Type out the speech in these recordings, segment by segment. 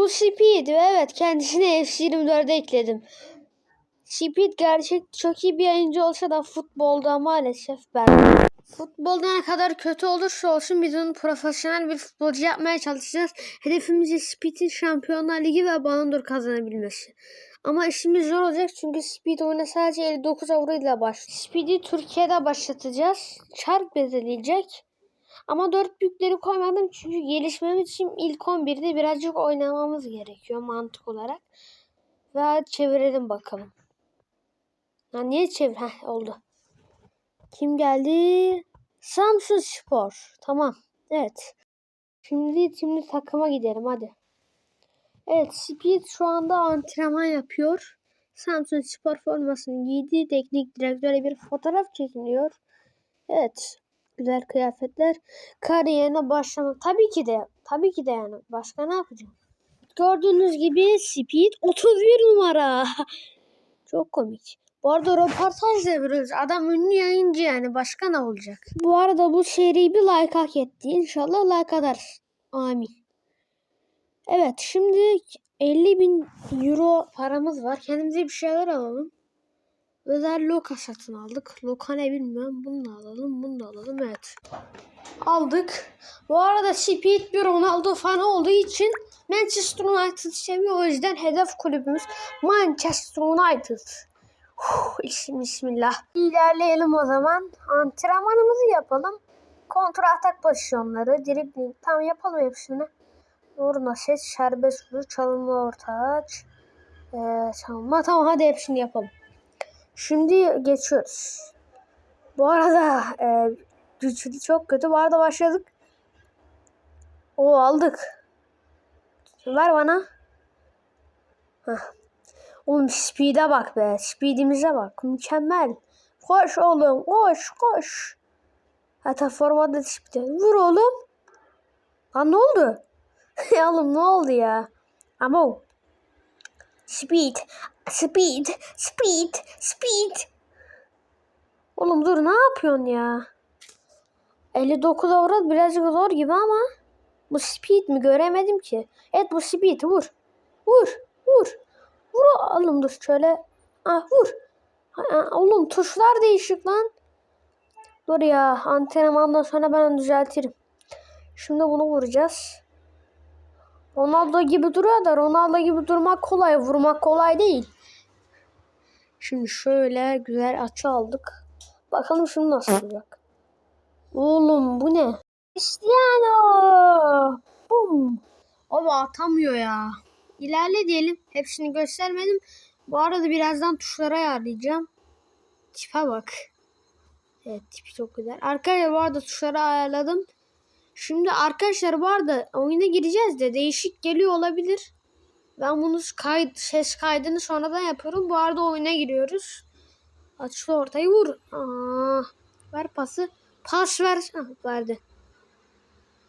Bu Speed ve evet kendisine FC24'e ekledim. Speed gerçek çok iyi bir yayıncı olsa da futbolda maalesef ben. Futbolda ne kadar kötü olursa olsun biz onu profesyonel bir futbolcu yapmaya çalışacağız. Hedefimiz Speed'in Şampiyonlar Ligi ve Ballon d'Or kazanabilmesi. Ama işimiz zor olacak çünkü Speed oyuna sadece 59 avro ile başlıyor. Speed'i Türkiye'de başlatacağız. Çark belirleyecek. Ama dört büyükleri koymadım çünkü gelişmemiz için ilk 11'de birazcık oynamamız gerekiyor mantık olarak. Ve çevirelim bakalım. Ha niye çevir? Heh oldu. Kim geldi? Samsun Spor. Tamam. Evet. Şimdi şimdi takıma gidelim hadi. Evet Speed şu anda antrenman yapıyor. Samsun Spor formasını giydi. Teknik direktöre bir fotoğraf çekiliyor. Evet. Güzel kıyafetler. Kariyerine başlamak. Tabii ki de. Tabii ki de yani. Başka ne yapacağım? Gördüğünüz gibi Speed 31 numara. Çok komik. Bu arada röportaj da. Adam ünlü yayıncı yani. Başka ne olacak? Bu arada bu seri bir like hak etti. İnşallah like atar. Amin. Evet şimdi 50 bin euro paramız var. Kendimize bir şeyler alalım. Özel loka satın aldık. Loka ne bilmiyorum. Bunu da alalım. Bunu da alalım. Evet. Aldık. Bu arada Speed bir Ronaldo fanı olduğu için Manchester United seviyor. O yüzden hedef kulübümüz Manchester United. Huh, bismillah. İlerleyelim o zaman. Antrenmanımızı yapalım. Kontra atak pozisyonları, dribling. Tamam yapalım hepsini. Vurma ses, serbest vuruş, çalınma orta aç. Ee, savunma. Tamam hadi hepsini yapalım. Şimdi geçiyoruz. Bu arada e, güçlü çok kötü. Bu arada başladık. O aldık. Ver bana. Heh. Oğlum speed'e bak be. Speed'imize bak. Mükemmel. Koş oğlum. Koş koş. Hatta formada speed'e. Vur oğlum. Lan ne oldu? oğlum ne oldu ya? Ama. Speed. Speed. Speed. Speed. Oğlum dur ne yapıyorsun ya? 59 avrat birazcık zor gibi ama bu speed mi göremedim ki. Evet bu speed vur. Vur. Vur. Vur oğlum dur şöyle. Ah vur. Oğlum tuşlar değişik lan. Dur ya antrenmandan sonra ben düzeltirim. Şimdi bunu vuracağız. Ronaldo gibi duruyor da Ronaldo gibi durmak kolay. Vurmak kolay değil. Şimdi şöyle güzel açı aldık. Bakalım şimdi nasıl olacak. Oğlum bu ne? Cristiano. Bum. Ama atamıyor ya. İlerle diyelim. Hepsini göstermedim. Bu arada birazdan tuşlara ayarlayacağım. Tipe bak. Evet tipi çok güzel. Arkadaşlar bu arada tuşları ayarladım. Şimdi arkadaşlar bu arada oyuna gireceğiz de değişik geliyor olabilir. Ben bunu kayıt, ses kaydını sonradan yapıyorum. Bu arada oyuna giriyoruz. Açlı ortayı vur. Aa, ver pası. Pas ver. Ah, verdi.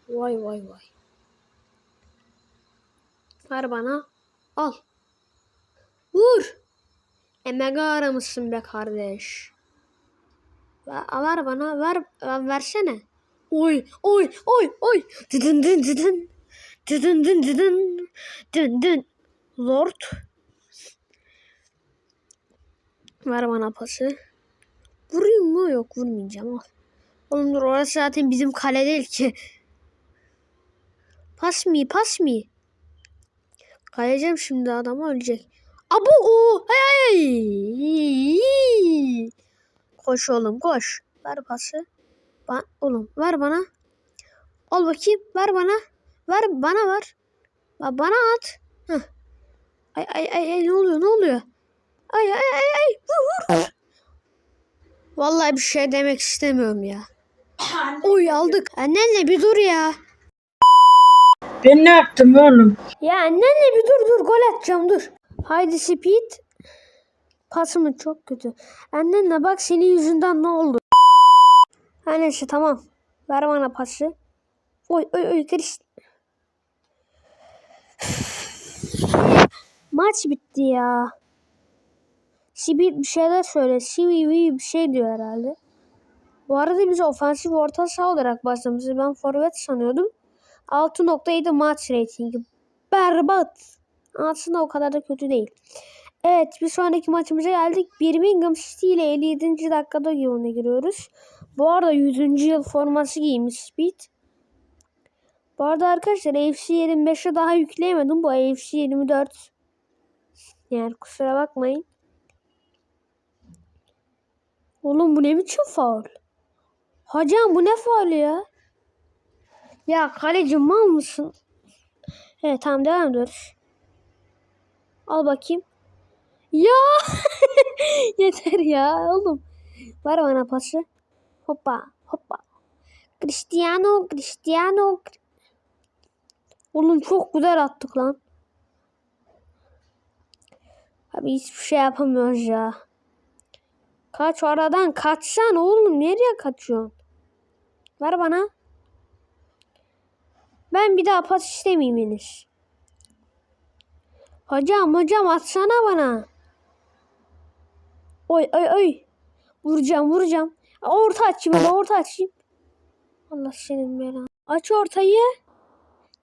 Vay vay vay. Ver bana. Al. Vur. Emega aramışsın be kardeş. Ver, ver bana. Ver, versene. Oy oy oy oy. Dıdın dın dıdın. Dıdın dın dıdın. Dın dın. Lord. Ver bana pası. Vurayım mı? Yok vurmayacağım. Al. Oğlum dur orası zaten bizim kale değil ki. Pas mı? Pas mı? Kayacağım şimdi adam ölecek. Abo o. Hey. Koş oğlum koş. Ver pası. Ba oğlum ver bana. Al bakayım. Ver bana. Ver bana ver. Ba bana at. Heh. Ay ay ay ay ne oluyor ne oluyor? Ay ay ay ay vur vur. Vallahi bir şey demek istemiyorum ya. Oy aldık. Annenle bir dur ya. Ben ne yaptım oğlum? Ya annenle bir dur dur gol atacağım dur. Haydi Speed. Pasımın çok kötü. Annenle bak senin yüzünden ne oldu? Ha neyse tamam. Ver bana pası. Oy oy oy Chris. Maç bitti ya. Speed bir şeyler söyle. CVV bir şey diyor herhalde. Bu arada biz ofansif orta saha olarak başlamışız. Ben forvet sanıyordum. 6.7 maç ratingi. berbat. Aslında o kadar da kötü değil. Evet bir sonraki maçımıza geldik. Birmingham City ile 57. dakikada oyuna giriyoruz. Bu arada 100. yıl forması giymiş Speed. Bu arada arkadaşlar AFC 25'e daha yükleyemedim. Bu AFC 24. Yani kusura bakmayın. Oğlum bu ne biçim faul? Hocam bu ne faul ya? Ya kaleci mal mısın? Evet tamam devam ediyoruz. Al bakayım. Ya yeter ya oğlum. Ver bana pası. Hoppa hoppa. Cristiano Cristiano. Oğlum çok güzel attık lan. Abi hiçbir şey yapamıyoruz ya. Kaç aradan kaçsan oğlum nereye kaçıyorsun? Ver bana. Ben bir daha pas istemeyeyim henüz. Hocam hocam atsana bana. Oy oy oy. Vuracağım vuracağım. Orta açayım hadi orta açayım. Allah senin belanı. Aç ortayı.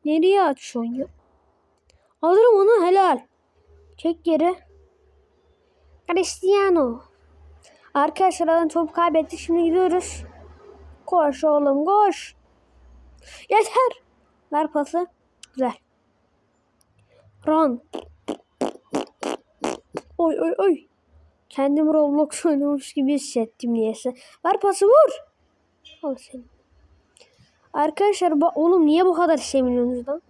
Nereye açıyorsun ya? Alırım onu helal. Çek geri. Cristiano. Arkadaşlar adam top kaybetti. Şimdi gidiyoruz. Koş oğlum koş. Yeter. Ver pası. Güzel. Run. Oy oy oy. Kendimi Roblox oynamış gibi hissettim niyeyse. Ver pası vur. Al seni. Arkadaşlar oğlum niye bu kadar seviniyorsunuz lan?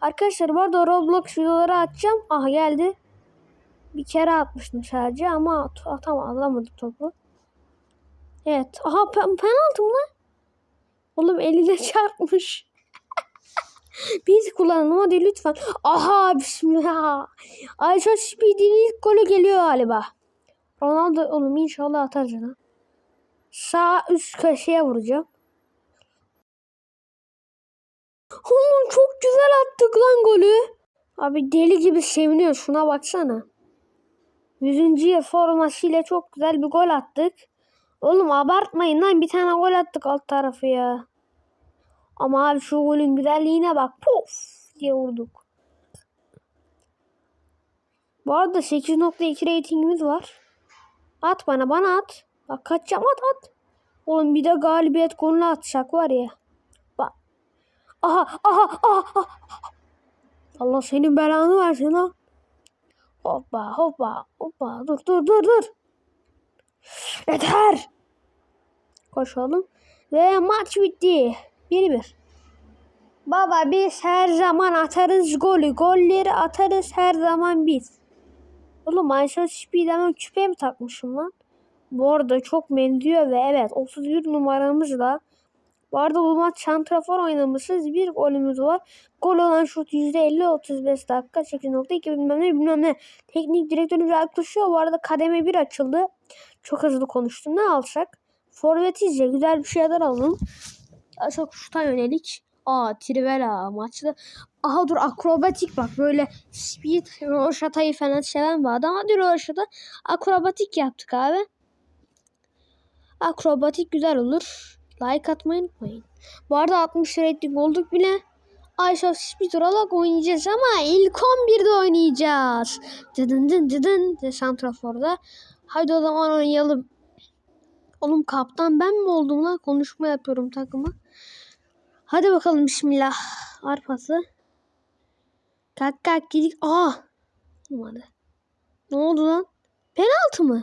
Arkadaşlar bu arada Roblox videoları atacağım. Ah geldi. Bir kere atmıştım sadece ama atamadım alamadım topu. Evet. Aha pe- penaltı mı? Oğlum eline çarpmış. Biz kullanalım hadi lütfen. Aha bismillah. Ayşe Speed'in ilk golü geliyor galiba. Ronaldo oğlum inşallah atar canım. Sağ üst köşeye vuracağım. Oğlum çok güzel attık lan golü. Abi deli gibi seviniyor şuna baksana. 100. yıl formasıyla çok güzel bir gol attık. Oğlum abartmayın lan bir tane gol attık alt tarafı ya. Ama abi şu golün güzelliğine bak. Pof diye vurduk. Bu arada 8.2 reytingimiz var. At bana bana at. Bak kaçacağım at at. Oğlum bir de galibiyet golünü atacak var ya. Bak. Aha aha aha. aha. Allah senin belanı versin ha. Hoppa hoppa hoppa. Dur dur dur dur. Yeter. Koşalım. Ve maç bitti. 1-1. Baba biz her zaman atarız golü. Golleri atarız her zaman biz. Oğlum Ayşe Speed'e küpe mi takmışım lan? Bu arada çok benziyor ve evet 31 numaramızla bu arada bu maç Santrafor oynamışız. Bir golümüz var. Gol olan şut %50 35 dakika 8.2 bilmem ne bilmem ne. Teknik direktörümüz yaklaşıyor. Bu arada kademe 1 açıldı. Çok hızlı konuştum. Ne alsak? Forvetizce güzel bir şeyler alalım. Çok şuta yönelik. Aa Trivela maçta. Aha dur akrobatik bak böyle speed roşatayı falan seven bir adam. Hadi roşata akrobatik yaptık abi. Akrobatik güzel olur. Like atmayı unutmayın. Bu arada 60 rating olduk bile. Ayşe Speed olarak oynayacağız ama ilk 11'de oynayacağız. Dıdın dıdın dıdın de Santrafor'da. Haydi o zaman oynayalım. Oğlum kaptan ben mi oldum lan? Konuşma yapıyorum takıma. Hadi bakalım bismillah. Arpası. Kalk kalk gidik. Aa. Olmadı. Ne oldu lan? Penaltı mı?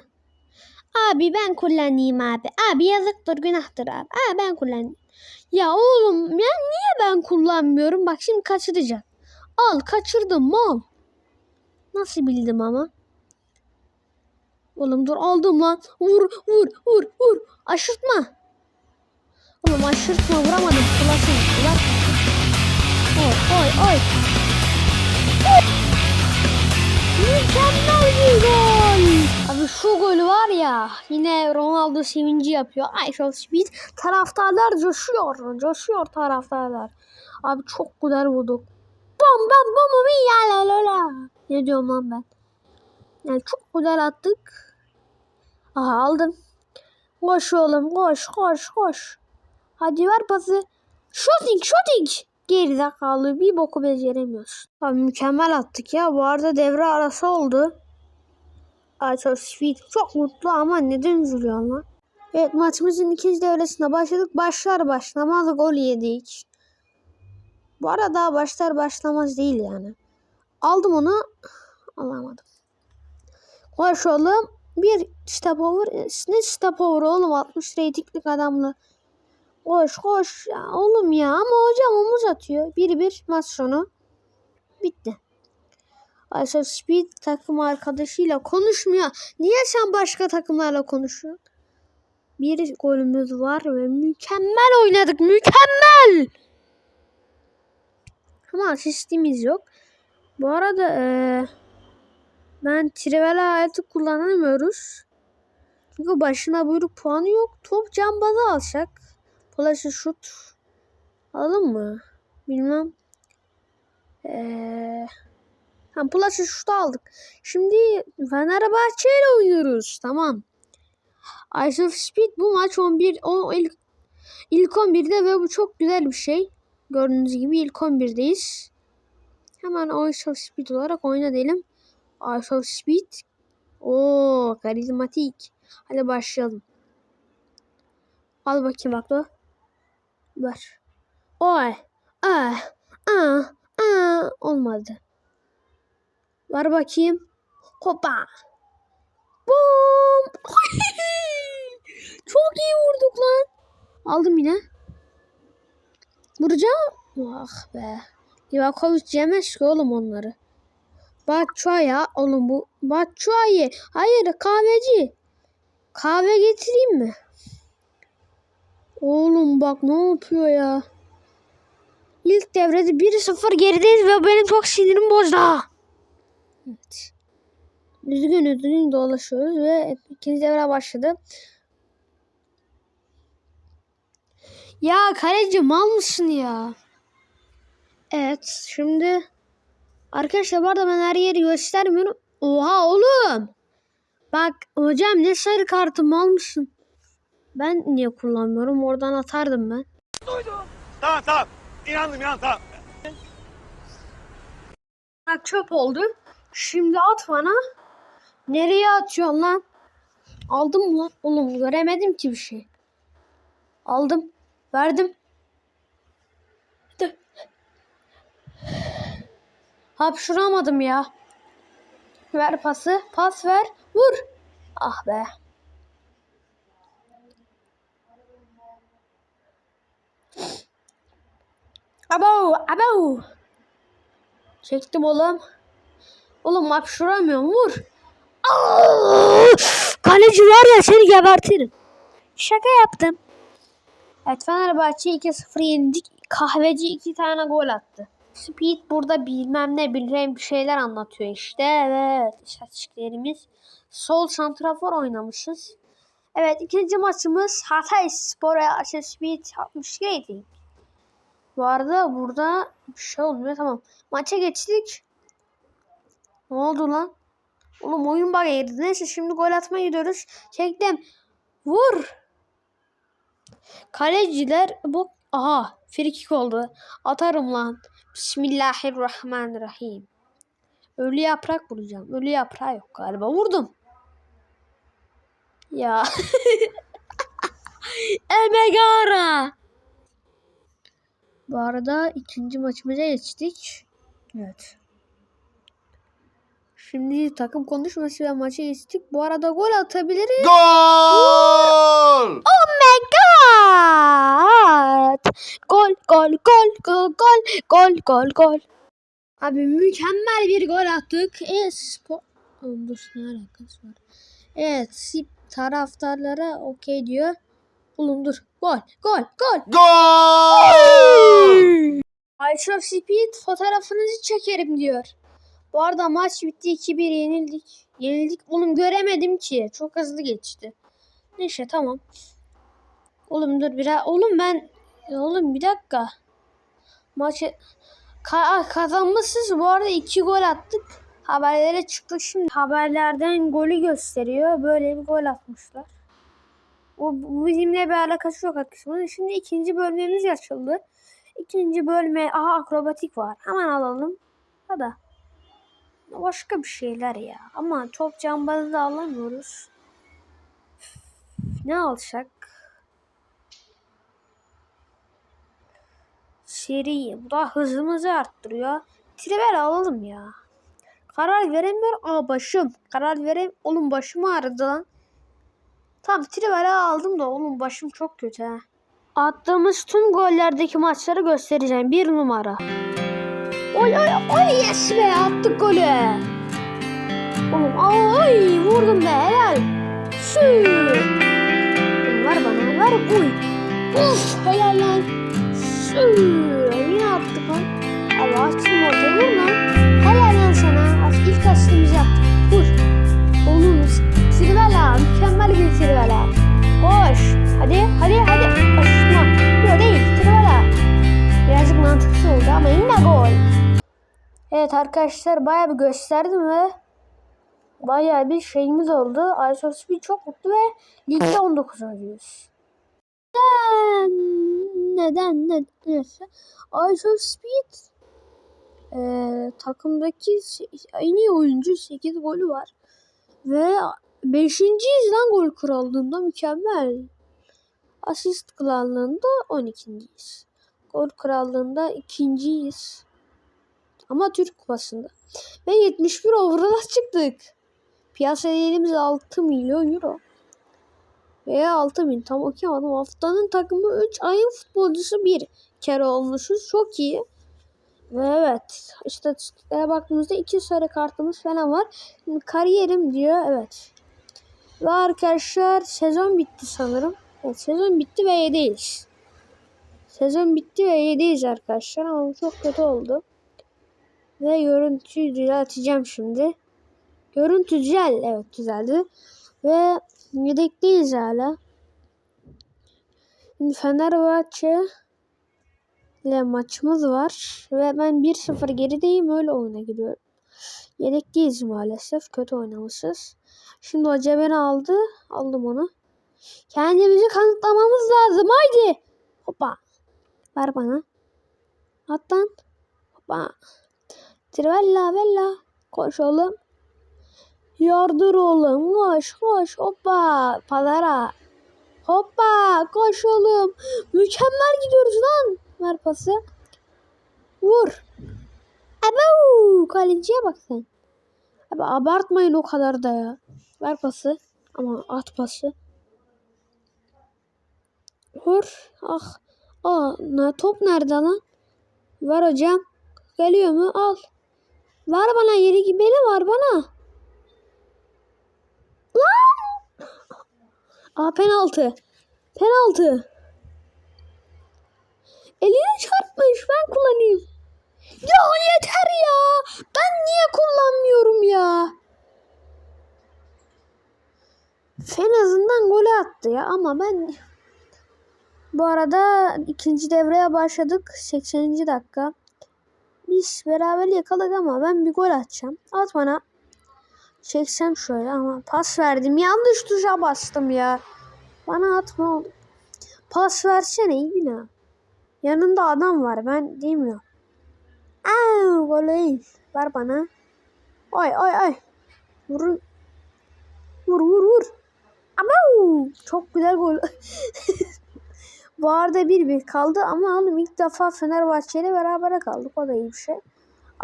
Abi ben kullanayım abi. Abi yazıktır günahtır abi. Abi ben kullanayım. Ya oğlum ya niye ben kullanmıyorum? Bak şimdi kaçıracak. Al kaçırdım mal. Nasıl bildim ama? Oğlum dur aldım lan. Vur vur vur vur. Aşırtma. Oğlum aşırtma vuramadım. Kulasın. Ulan. Oy oy oy. Mükemmel bir gol. Abi şu golü var ya yine Ronaldo sevinci yapıyor. Ayşe Speed taraftarlar coşuyor. Coşuyor taraftarlar. Abi çok güzel vurduk. Bam bam bam bam ya la la la. Ne diyorum lan ben? Yani çok güzel attık. Aha aldım. Koş oğlum koş koş koş. Hadi ver pası. Shooting shooting. Gerizekalı bir boku beceremiyorsun. Abi mükemmel attık ya. Bu arada devre arası oldu. Çok sweet. Çok mutlu ama neden üzülüyor lan? Evet maçımızın ikinci devresine başladık. Başlar başlamaz gol yedik. Bu arada başlar başlamaz değil yani. Aldım onu. Alamadım. Koş oğlum. Bir stop over. Ne stop over oğlum? 60 reytinglik adamla. Koş koş. Ya oğlum ya ama hocam omuz atıyor. 1-1 maç sonu. Bitti. Ayşe Speed takım arkadaşıyla konuşmuyor. Niye sen başka takımlarla konuşuyorsun? Bir golümüz var ve mükemmel oynadık. Mükemmel. Ama asistimiz yok. Bu arada eee ben Trivela hayatı kullanamıyoruz. Çünkü başına buyruk puanı yok. Top cambaza alacak. Flash şut. Alalım mı? Bilmem. Eee Tamam Flash şut aldık. Şimdi Fenerbahçe ile oynuyoruz. Tamam. Ice of Speed bu maç 11 o ilk ilk 11'de ve bu çok güzel bir şey. Gördüğünüz gibi ilk 11'deyiz. Hemen Ice of Speed olarak oyna diyelim. Ice of Speed. Oo, karizmatik. Hadi başlayalım. Al bakayım aklı. Ver. Oy. Ah. Ah. Ah. Olmadı. Ver bakayım. Hopa. Bum. Çok iyi vurduk lan. Aldım yine. Vuracağım. Ah be. Livakovic yemez ki oğlum onları. Batshuayi oğlum bu. Batshuayi. Hayır kahveci. Kahve getireyim mi? Oğlum bak ne yapıyor ya. İlk devrede 1-0 gerideyiz ve benim çok sinirim bozdu. Evet. Düzgün düzgün dolaşıyoruz ve ikinci devre başladı. Ya kaleci mal mısın ya? Evet şimdi arkadaşlar bu arada ben her yeri göstermiyorum. Oha oğlum. Bak hocam ne sarı kartı mal mısın? Ben niye kullanmıyorum? Oradan atardım ben. Tamam tamam. İnandım inandım tamam. Bak çöp oldu. Şimdi at bana. Nereye atıyorsun lan? Aldım mı lan? Oğlum göremedim ki bir şey. Aldım. Verdim. Hapşuramadım ya. Ver pası. Pas ver. Vur. Ah be. Abo, abo. Çektim oğlum. Oğlum hapşuramıyorum. Vur. Aa! Kaleci var ya seni gebertirim. Şaka yaptım. Evet Fenerbahçe 2-0 yenildik. Kahveci 2 tane gol attı. Speed burada bilmem ne bilmem bir şeyler anlatıyor işte. Evet istatistiklerimiz. Sol santrafor oynamışız. Evet ikinci maçımız Hatay Spor'a Speed 62 rating. Bu arada burada bir şey olmuyor tamam. Maça geçtik. Ne oldu lan? Oğlum oyun bug'a girdi. Neyse şimdi gol atmaya gidiyoruz. Çektim. Vur. Kaleciler bu aha free kick oldu. Atarım lan. Bismillahirrahmanirrahim. Ölü yaprak vuracağım. Ölü yaprağı yok galiba. Vurdum. Ya. Emegara. Bu arada ikinci maçımıza geçtik. Evet. Şimdi takım konuşması ve maça geçtik. Bu arada gol atabiliriz. Gol! Oh my god! Gol, gol, gol, gol, gol, gol, gol, gol. Abi mükemmel bir gol attık. E spor... Oğlum dur ne alakası var? Evet sip taraftarlara okey diyor. Oğlum Gol, gol, gol. Gol! Ayşe Speed fotoğrafınızı çekerim diyor. Bu arada maç bitti 2-1 yenildik. Yenildik. Oğlum göremedim ki. Çok hızlı geçti. Neyse tamam. Oğlum dur biraz. Oğlum ben oğlum bir dakika. Maçı Ka- kazanmışız. Bu arada 2 gol attık. Haberlere çıktık şimdi. Haberlerden golü gösteriyor. Böyle bir gol atmışlar. O bizimle bir alakası yok arkadaşlar. Şimdi ikinci bölümümüz açıldı. İkinci bölme aha akrobatik var. Hemen alalım. Hadi. Başka bir şeyler ya. Ama çok cambazı da alamıyoruz. Ne alsak? Seri. Bu da hızımızı arttırıyor. Trivel alalım ya. Karar veremiyor. Aa başım. Karar verem. Oğlum başım ağrıdı lan. Tamam Trivel'i aldım da oğlum başım çok kötü ha. Attığımız tüm gollerdeki maçları göstereceğim. Bir numara. Oy oy oy yes be attık golü. Oğlum ay vurdum Evet arkadaşlar bayağı bir gösterdim ve bayağı bir şeyimiz oldu. Aysos çok mutlu ve ligde 19 oynuyoruz. Neden? Neden? Neden? Neyse. Aysos Speed e, takımdaki en iyi oyuncu 8 golü var. Ve 5. lan gol krallığında mükemmel. Asist krallığında 12.yiz. Gol krallığında ikinciyiz. Ama Türk kupasında. Ve 71 overall'a çıktık. Piyasa değerimiz 6 milyon euro. Veya 6 bin tam okuyamadım. Haftanın takımı 3 ayın futbolcusu bir kere olmuşuz. Çok iyi. Ve evet istatistiklere baktığımızda iki sarı kartımız falan var. Şimdi kariyerim diyor. Evet. Ve arkadaşlar sezon bitti sanırım. Evet sezon bitti ve 7'yiz. Sezon bitti ve 7'yiz arkadaşlar ama çok kötü oldu. Ve görüntüyü düzelteceğim şimdi. Görüntü güzel. Evet düzeldi. Ve yedekteyiz hala. Şimdi Fenerbahçe ile maçımız var. Ve ben 1-0 gerideyim. Öyle oyuna giriyorum. Yedekteyiz maalesef. Kötü oynamışız. Şimdi hoca beni aldı. Aldım onu. Kendimizi kanıtlamamız lazım. Haydi. Hoppa. Ver bana. At lan. Hoppa. Trivella bella. Koş oğlum. Yardır oğlum. Koş koş. Hoppa. Pazara. Hoppa. Koş oğlum. Mükemmel gidiyoruz lan. Ver pası. Vur. Abo. Kaleciye bak sen. Abi abartmayın o kadar da ya. Ver pası. Ama at pası. Vur. Ah. Aa, top nerede lan? Ver hocam. Geliyor mu? Al. Ver bana yeri gibi beni var bana. Lan! Aa penaltı. Penaltı. Elini çarpmış. Ben kullanayım. Ya yeter ya. Ben niye kullanmıyorum ya? En azından golü attı ya ama ben bu arada ikinci devreye başladık. 80. dakika. Biz beraber yakaladık ama ben bir gol atacağım. At bana. Çeksem şöyle ama pas verdim. Yanlış tuşa bastım ya. Bana atma. Pas versene iyi bina. Yanında adam var ben demiyorum. Aa, gol değil. Ver bana. Ay ay ay. Vur. Vur vur vur. Ama çok güzel gol. Bu arada bir bir kaldı ama oğlum ilk defa Fenerbahçe ile beraber kaldık. O da iyi bir şey.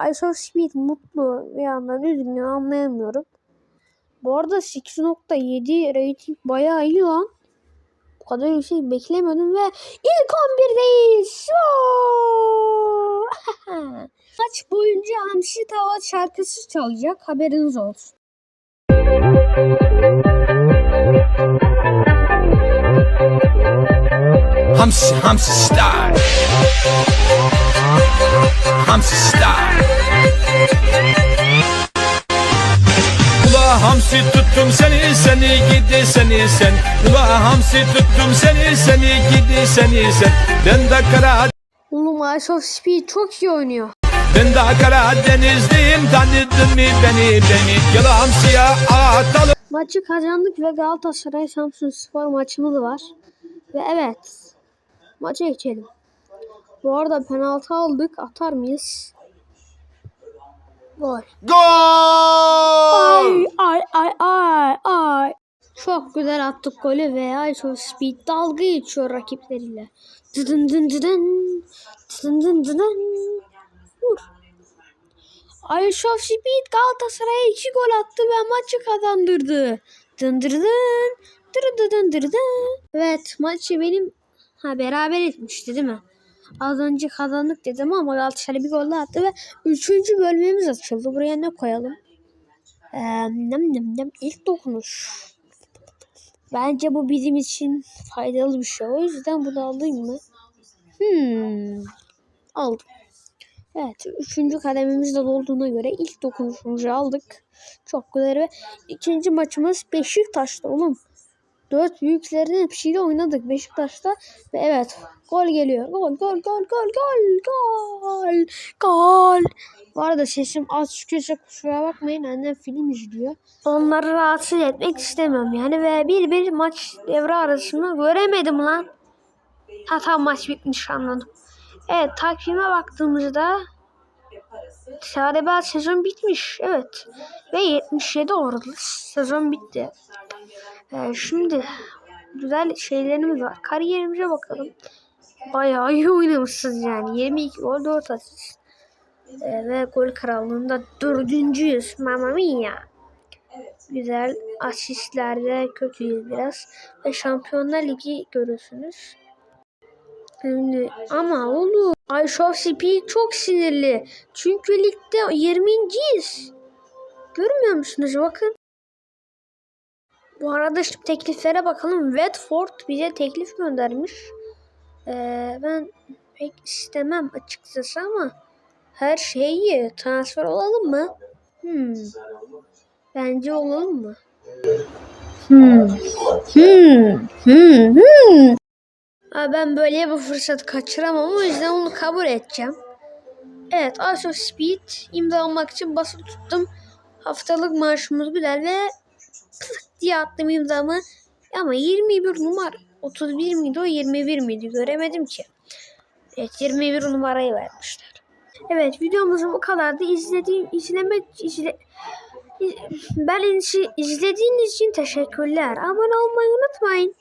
Ice Speed mutlu bir yandan üzgün anlayamıyorum. Bu arada 8.7 rating bayağı iyi lan. Bu kadar yüksek beklemiyordum ve ilk 11'deyiz. Şoo! Maç boyunca Hamsi Tava şarkısı çalacak haberiniz olsun. Hamsi Hamsi Star Hamsi Ula hamsi tuttum seni seni gidi seni sen Ula hamsi tuttum seni seni gidi seni sen Ben de kara Oğlum Ice of Speed çok iyi oynuyor. ben de Karadenizliyim tanıdın mı beni beni Gel hamsiye atalım Maçı kazandık ve Galatasaray Samsun Spor maçımız var. Ve evet. Maça geçelim. Bu arada penaltı aldık. Atar mıyız? Gol. Ay ay ay ay ay. Çok güzel attık golü ve ay çok speed dalga geçiyor rakipleriyle. Dıdın dın dıdın. Dıdın dın dıdın. Vur. Ayşov Speed Galatasaray'a iki gol attı ve maçı kazandırdı. Dındırdın. Dırdırdın dırdın. Evet maçı benim ha beraber etmişti değil mi? Az önce kazandık dedim ama Galatasaray bir gol attı ve üçüncü bölümümüz açıldı. Buraya ne koyalım? Ee, nem nem nem ilk dokunuş. Bence bu bizim için faydalı bir şey. O yüzden bunu alayım mı? Hmm. Aldım. Evet. Üçüncü kademimiz de dolduğuna göre ilk dokunuşumuzu aldık. Çok güzel ve ikinci maçımız Beşiktaş'ta oğlum. Dört büyüklerin hepsiyle oynadık Beşiktaş'ta. Ve evet gol geliyor. Gol gol gol gol gol gol gol. Bu arada sesim az çıkıyorsa kusura bakmayın. Annem film izliyor. Onları rahatsız etmek istemem yani. Ve bir bir maç devre arasında göremedim lan. Ha maç bitmiş anladım. Evet takvime baktığımızda galiba sezon bitmiş. Evet. Ve 77 orada sezon bitti. Ee, şimdi güzel şeylerimiz var. Kariyerimize bakalım. Bayağı iyi oynamışsınız yani. 22 gol 4 asist. Ee, ve gol krallığında dördüncüyüz. Mamma mia. Güzel. Asistlerde kötüyüz biraz. Ve Şampiyonlar Ligi görüyorsunuz. Şimdi, ama oğlum Speed çok sinirli. Çünkü ligde 20.yiz. Görmüyor musunuz? Bakın. Bu arada şimdi tekliflere bakalım. Watford bize teklif göndermiş. Ee, ben pek istemem açıkçası ama her şeyi transfer olalım mı? Hmm. Bence olalım mı? Hmm. Hmm. Hmm. Hmm. Ben böyle bir fırsat kaçıramam o yüzden onu kabul edeceğim. Evet Ice Speed imzalamak için basılı tuttum. Haftalık maaşımız güzel ve diye attım imzamı. Ama 21 numara 31 miydi o 21 miydi göremedim ki. Evet 21 numarayı vermişler. Evet videomuz bu kadardı. İzlediğim, izlemek, izle, ben izlediğiniz için teşekkürler. Abone olmayı unutmayın.